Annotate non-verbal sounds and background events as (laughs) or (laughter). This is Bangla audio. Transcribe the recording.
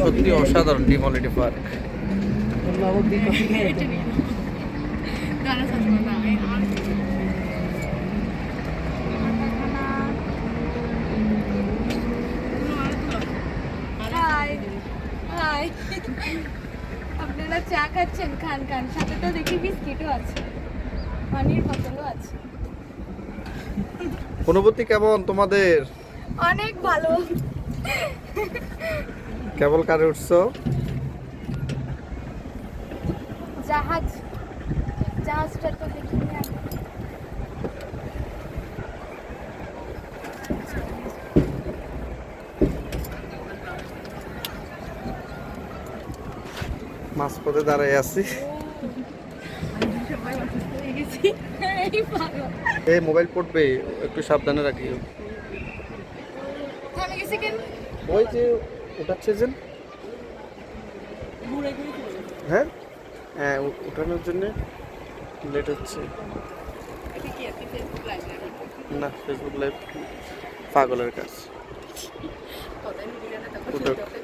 সত্যি অসাধারণ ডিমলিটি পার্ক আপনারা চা খাচ্ছেন? খান খান। সাথে তো দেখি বিস্কিটও আছে। পানির বোতলও আছে। অনুভূতি কেমন তোমাদের? অনেক ভালো। কেবল কারে উঠছো? জাহাজ। জাহাজটা তো দেখিনি মাঝপথে দাঁড়াই আছি। এই মোবাইল পড়বে একটু সাবধানে রাখিও। ওই যে উঠাচ্ছে যেন হ্যাঁ? হ্যাঁ ওঠানোর উঠানোর জন্য লেট হচ্ছে। না ফেসবুক লাইভ পাগলের কাজ। (laughs)